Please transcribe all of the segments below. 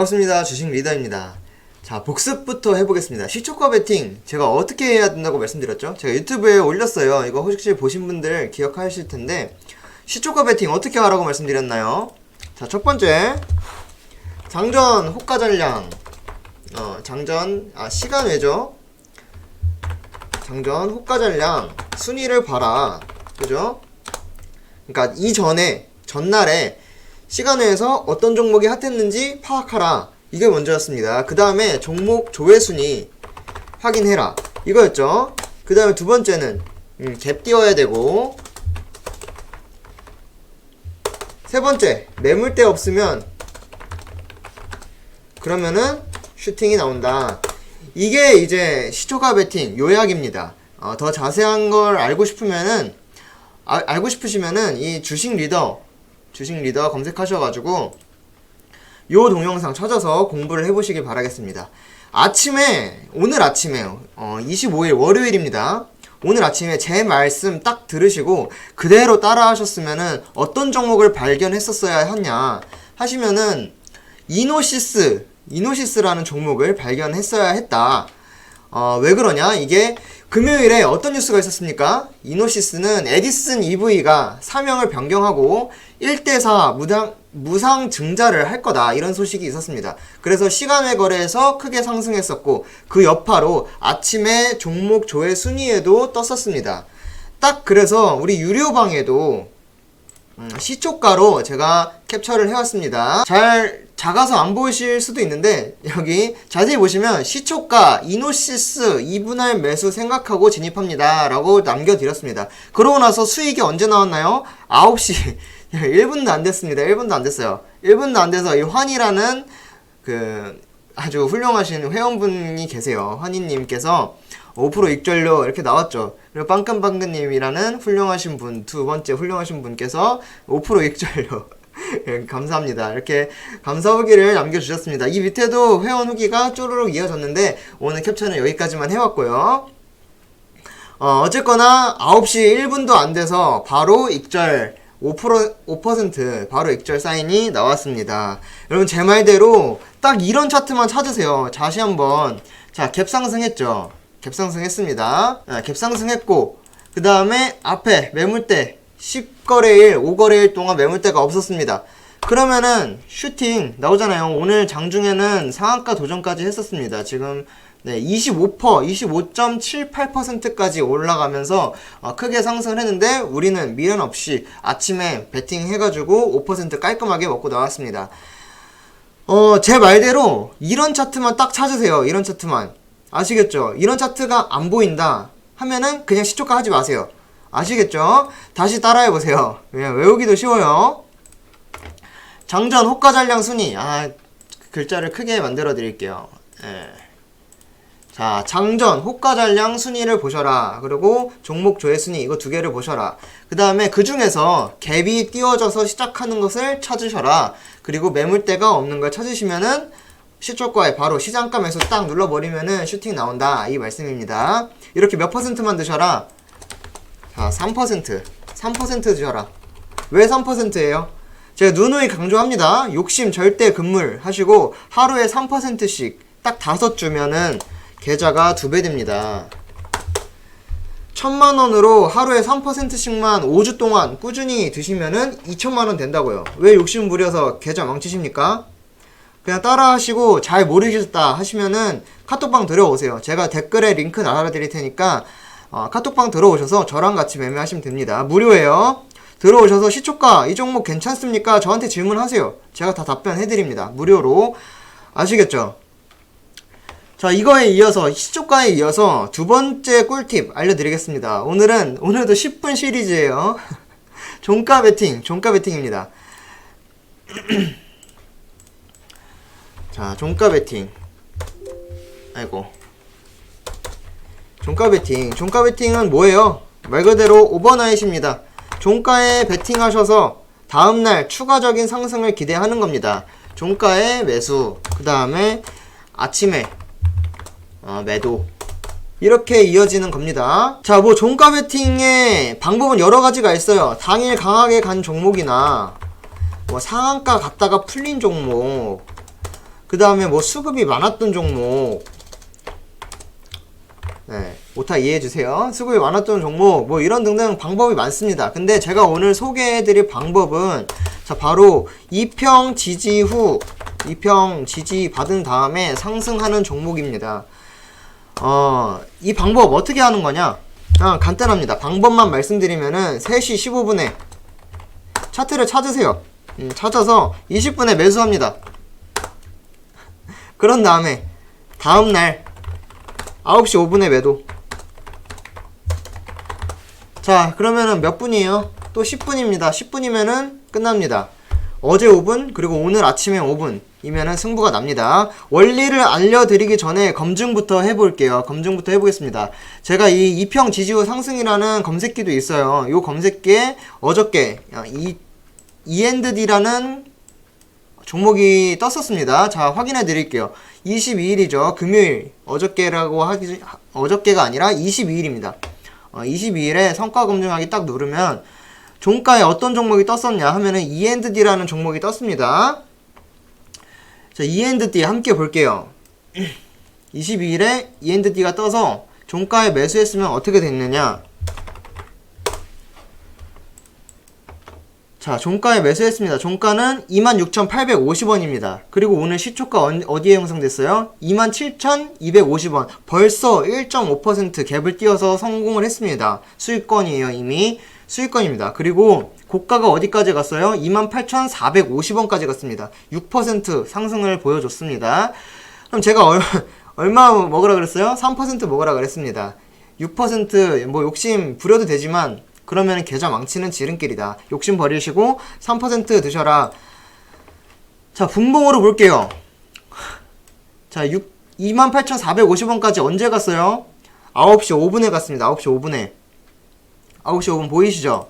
반갑습니다. 주식 리더입니다. 자, 복습부터 해보겠습니다. 시초과 베팅 제가 어떻게 해야 된다고 말씀드렸죠? 제가 유튜브에 올렸어요. 이거 혹시 보신 분들 기억하실 텐데 시초과 베팅 어떻게 하라고 말씀드렸나요? 자, 첫 번째 장전 호가 전량 어, 장전 아 시간 외죠? 장전 호가 전량 순위를 봐라. 그죠? 그러니까 이전에 전날에 시간외에서 어떤 종목이 핫했는지 파악하라. 이게 먼저였습니다. 그 다음에 종목 조회 순위 확인해라. 이거였죠. 그 다음에 두 번째는 음, 갭 띄워야 되고 세 번째 매물대 없으면 그러면은 슈팅이 나온다. 이게 이제 시초가 베팅 요약입니다. 어, 더 자세한 걸 알고 싶으면은 아, 알고 싶으시면은 이 주식 리더 주식 리더 검색하셔가지고 요 동영상 찾아서 공부를 해보시길 바라겠습니다. 아침에 오늘 아침에 어, 25일 월요일입니다. 오늘 아침에 제 말씀 딱 들으시고 그대로 따라 하셨으면은 어떤 종목을 발견했었어야 했냐 하시면은 이노시스 이노시스라는 종목을 발견했어야 했다. 어, 왜 그러냐? 이게 금요일에 어떤 뉴스가 있었습니까? 이노시스는 에디슨 EV가 사명을 변경하고 1대4 무상, 무상 증자를 할 거다. 이런 소식이 있었습니다. 그래서 시간외 거래에서 크게 상승했었고, 그 여파로 아침에 종목 조회 순위에도 떴었습니다. 딱 그래서 우리 유료방에도 음, 시초가로 제가 캡처를 해왔습니다. 잘 작아서 안 보이실 수도 있는데 여기 자세히 보시면 시초가 이노시스 2분할 매수 생각하고 진입합니다 라고 남겨드렸습니다. 그러고 나서 수익이 언제 나왔나요? 9시 1분도 안 됐습니다. 1분도 안 됐어요. 1분도 안 돼서 이 환이라는 그 아주 훌륭하신 회원분이 계세요. 환희님께서 5% 익절료 이렇게 나왔죠. 그리고 빵끈빵끈님이라는 훌륭하신 분, 두 번째 훌륭하신 분께서 5% 익절료. 예, 감사합니다. 이렇게 감사 후기를 남겨주셨습니다. 이 밑에도 회원 후기가 쪼르륵 이어졌는데 오늘 캡처는 여기까지만 해왔고요. 어, 어쨌거나 9시 1분도 안 돼서 바로 익절 5% 5% 바로 익절 사인이 나왔습니다. 여러분 제 말대로 딱 이런 차트만 찾으세요. 다시 한번 자 갭 상승했죠. 갭 상승했습니다. 아, 갭 상승했고 그 다음에 앞에 매물대 10거래일 5거래일 동안 매물대가 없었습니다. 그러면은 슈팅 나오잖아요. 오늘 장중에는 상한가 도전까지 했었습니다. 지금 네, 25%, 25.78%까지 올라가면서 어, 크게 상승을 했는데 우리는 미련 없이 아침에 베팅 해가지고 5% 깔끔하게 먹고 나왔습니다. 어, 제 말대로 이런 차트만 딱 찾으세요. 이런 차트만. 아시겠죠? 이런 차트가 안 보인다 하면은 그냥 시초가 하지 마세요. 아시겠죠? 다시 따라해 보세요. 외우기도 쉬워요. 장전 호가 잔량 순위. 아, 글자를 크게 만들어 드릴게요. 예. 자, 장전, 호가 잔량 순위를 보셔라. 그리고 종목 조회 순위 이거 두 개를 보셔라. 그 다음에 그 중에서 갭이 띄워져서 시작하는 것을 찾으셔라. 그리고 매물대가 없는 걸 찾으시면은 시초가에 바로 매수 딱 눌러버리면은 슈팅 나온다. 이 말씀입니다. 이렇게 몇 퍼센트만 드셔라. 자, 3%. 3% 드셔라. 왜 3%예요? 제가 누누이 강조합니다. 욕심 절대 금물 하시고 하루에 3%씩 딱 다섯 주면은 계좌가 두 배 됩니다. 천만 원으로 하루에 3%씩만 5주 동안 꾸준히 드시면은 2천만 원 된다고요. 왜 욕심 부려서 계좌 망치십니까? 그냥 따라 하시고 잘 모르겠다 하시면은 카톡방 들어오세요. 제가 댓글에 링크 달아드릴 테니까 어, 카톡방 들어오셔서 저랑 같이 매매하시면 됩니다. 무료예요. 들어오셔서 시초가 이 종목 괜찮습니까? 저한테 질문하세요. 제가 다 답변해드립니다. 무료로 아시겠죠? 자 이거에 이어서 시초가에 이어서 두 번째 꿀팁 알려드리겠습니다. 오늘은 오늘도 10분 시리즈예요. 종가 베팅, 종가 베팅입니다. 자 종가 베팅. 아이고. 종가 베팅. 종가 베팅은 뭐예요? 말 그대로 오버나잇입니다. 종가에 베팅하셔서 다음날 추가적인 상승을 기대하는 겁니다. 종가에 매수, 그 다음에 아침에 어, 매도. 이렇게 이어지는 겁니다. 자, 뭐 종가 베팅의 방법은 여러 가지가 있어요. 당일 강하게 간 종목이나 뭐 상한가 갔다가 풀린 종목. 그 다음에 뭐 수급이 많았던 종목. 네, 오타 이해해주세요. 수급이 많았던 종목, 뭐 이런 등등 방법이 많습니다. 근데 제가 오늘 소개해드릴 방법은, 자, 바로 2평 지지 후, 2평 지지 받은 다음에 상승하는 종목입니다. 어, 이 방법 어떻게 하는 거냐? 아, 간단합니다. 방법만 말씀드리면은 3시 15분에 차트를 찾으세요. 음, 찾아서 20분에 매수합니다. 그런 다음에 다음날 9시 5분에 매도. 자, 그러면은 몇 분이에요? 또 10분입니다. 10분이면은 끝납니다. 어제 5분, 그리고 오늘 아침에 5분 이면은 승부가 납니다. 원리를 알려드리기 전에 검증부터 해볼게요. 검증부터 해보겠습니다. 제가 이 이평 지지후 상승이라는 검색기도 있어요. 요 검색기에 어저께 이 END라는 종목이 떴었습니다. 자, 확인해 드릴게요. 22일이죠. 금요일. 어저께라고 하기, 어저께가 아니라 22일입니다. 어, 22일에 성과 검증하기 딱 누르면 종가에 어떤 종목이 떴었냐 하면은 END라는 종목이 떴습니다. 자, END 함께 볼게요. 22일에 END가 떠서 종가에 매수했으면 어떻게 됐느냐? 자, 종가에 매수했습니다. 종가는 26,850원입니다. 그리고 오늘 시초가 어- 어디에 형성됐어요? 27,250원. 벌써 1.5% 갭을 띄어서 성공을 했습니다. 수익권이에요, 이미. 수익권입니다. 그리고 고가가 어디까지 갔어요? 28,450원까지 갔습니다. 6% 상승을 보여줬습니다. 그럼 제가 얼, 얼마 먹으라 그랬어요? 3% 먹으라 그랬습니다. 6%뭐 욕심 부려도 되지만 그러면 계좌 망치는 지름길이다. 욕심 버리시고 3% 드셔라. 자, 분봉으로 볼게요. 자, 6, 28,450원까지 언제 갔어요? 9시 5분에 갔습니다. 9시 5분에. 9시 5분 보이시죠?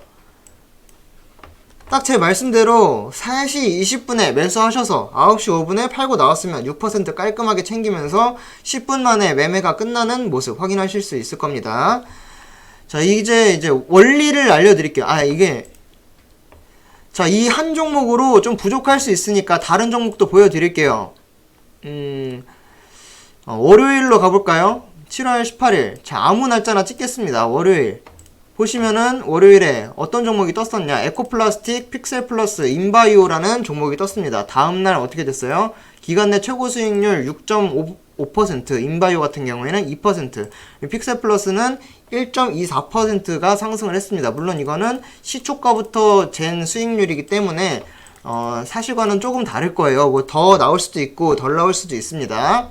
딱 제 말씀대로 3시 20분에 매수하셔서 9시 5분에 팔고 나왔으면 6% 깔끔하게 챙기면서 10분 만에 매매가 끝나는 모습 확인하실 수 있을 겁니다. 자, 이제 이제 원리를 알려드릴게요. 아, 이게 자, 이 한 종목으로 좀 부족할 수 있으니까 다른 종목도 보여드릴게요. 음, 어, 월요일로 가볼까요? 7월 18일. 자, 아무 날짜나 찍겠습니다. 월요일. 보시면은 월요일에 어떤 종목이 떴었냐? 에코플라스틱, 픽셀 플러스, 인바이오라는 종목이 떴습니다. 다음날 어떻게 됐어요? 기간 내 최고 수익률 6.5%, 인바이오 같은 경우에는 2%, 픽셀 플러스는 1.24%가 상승을 했습니다. 물론 이거는 시초가부터 잰 수익률이기 때문에 어, 사실과는 조금 다를 거예요. 뭐 더 나올 수도 있고 덜 나올 수도 있습니다.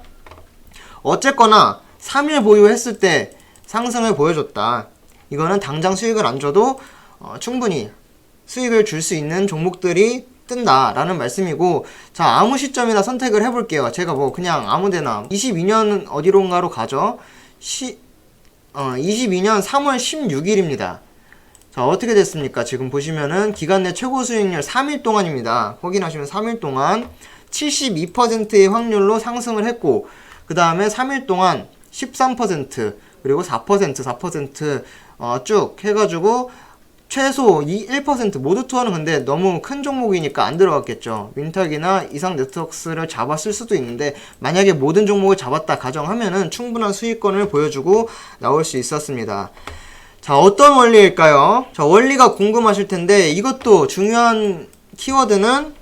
어쨌거나 3일 보유했을 때 상승을 보여줬다. 이거는 당장 수익을 안 줘도 어, 충분히 수익을 줄 수 있는 종목들이 뜬다라는 말씀이고 자 아무 시점이나 선택을 해볼게요. 제가 뭐 그냥 아무데나 22년 어디론가로 가죠. 시, 어, 22년 3월 16일입니다. 자 어떻게 됐습니까? 지금 보시면은 기간 내 최고 수익률 3일 동안입니다. 확인하시면 3일 동안 72%의 확률로 상승을 했고 그 다음에 3일 동안 13% 그리고 4% 4% 어, 쭉 해가지고 최소 이 1% 모두 투어는 근데 너무 큰 종목이니까 안 들어갔겠죠. 윈탁이나 이상 네트워크스를 잡았을 수도 있는데 만약에 모든 종목을 잡았다 가정하면은 충분한 수익권을 보여주고 나올 수 있었습니다. 자, 어떤 원리일까요? 자, 원리가 궁금하실 텐데 이것도 중요한 키워드는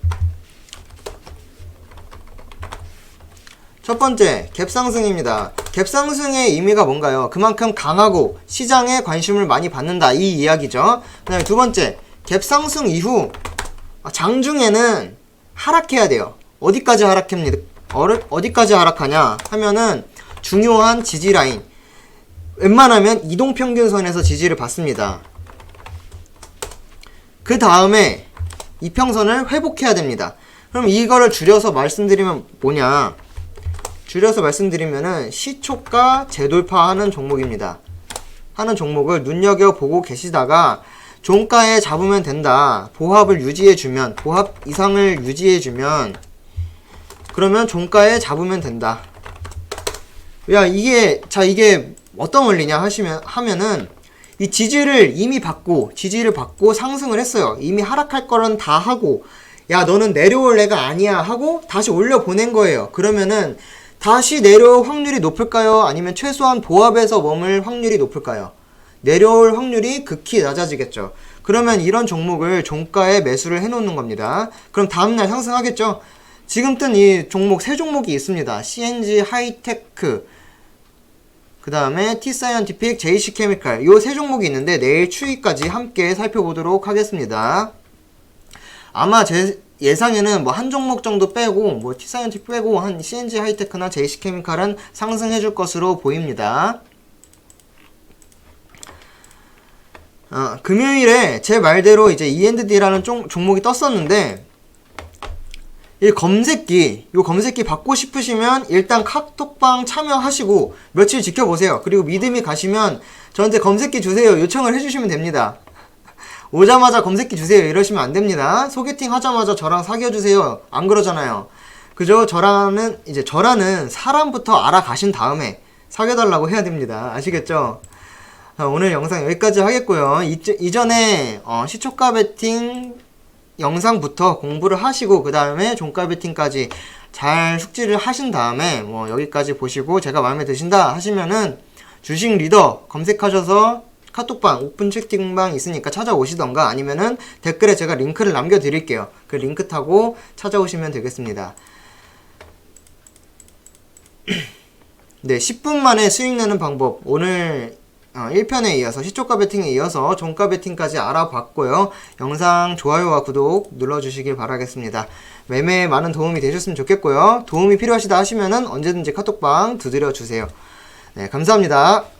첫 번째, 갭상승입니다. 갭상승의 의미가 뭔가요? 그만큼 강하고 시장에 관심을 많이 받는다. 이 이야기죠. 그 다음에 두 번째, 갭상승 이후 장중에는 하락해야 돼요. 어디까지 하락합니까? 어르- 어디까지 하락하냐 하면은 중요한 지지 라인. 웬만하면 이동 평균선에서 지지를 받습니다. 그 다음에 이평선을 회복해야 됩니다. 그럼 이거를 줄여서 말씀드리면 뭐냐? 줄여서 말씀드리면은 시초가 재돌파하는 종목입니다. 하는 종목을 눈여겨보고 계시다가 종가에 잡으면 된다. 보합을 유지해주면, 보합 이상을 유지해주면, 그러면 종가에 잡으면 된다. 야, 이게, 자, 이게 어떤 원리냐 하시면, 하면은, 이 지지를 이미 받고, 지지를 받고 상승을 했어요. 이미 하락할 거는 다 하고, 야 너는 내려올 애가 아니야 하고 다시 올려 보낸 거예요. 그러면은 다시 내려올 확률이 높을까요? 아니면 최소한 보합에서 머물 확률이 높을까요? 내려올 확률이 극히 낮아지겠죠. 그러면 이런 종목을 종가에 매수를 해놓는 겁니다. 그럼 다음날 상승하겠죠? 지금 뜬 이 종목 세 종목이 있습니다. CNG 하이테크, 그 다음에 T사이언티픽, JC 케미칼 요세 종목이 있는데 내일 추이까지 함께 살펴보도록 하겠습니다. 아마 제 예상에는 뭐 한 종목 정도 빼고 뭐 T사이언티픽 빼고 한 CNG 하이테크나 JC 케미칼은 상승해 줄 것으로 보입니다. 아, 금요일에 제 말대로 이제 E&D라는 종, 종목이 떴었는데 이 검색기, 요 검색기 받고 싶으시면 일단 카톡방 참여하시고 며칠 지켜보세요. 그리고 믿음이 가시면 저한테 검색기 주세요. 요청을 해주시면 됩니다. 오자마자 검색기 주세요. 이러시면 안 됩니다. 소개팅 하자마자 저랑 사귀어 주세요. 안 그러잖아요. 그죠? 저라는, 이제 저라는 사람부터 알아가신 다음에 사귀어 달라고 해야 됩니다. 아시겠죠? 자, 오늘 영상 여기까지 하겠고요. 이, 이전에 어, 시초가 베팅 영상부터 공부를 하시고 그 다음에 종가 베팅까지 잘 숙지를 하신 다음에 뭐 여기까지 보시고 제가 마음에 드신다 하시면은 주식 리더 검색하셔서 카톡방 오픈 채팅방 있으니까 찾아오시던가 아니면은 댓글에 제가 링크를 남겨드릴게요. 그 링크 타고 찾아오시면 되겠습니다. 네, 10분 만에 수익 내는 방법 오늘 어, 1편에 이어서 시초가 베팅에 이어서 종가 베팅까지 알아봤고요. 영상 좋아요와 구독 눌러주시길 바라겠습니다. 매매에 많은 도움이 되셨으면 좋겠고요. 도움이 필요하시다 하시면은 언제든지 카톡방 두드려 주세요. 네, 감사합니다.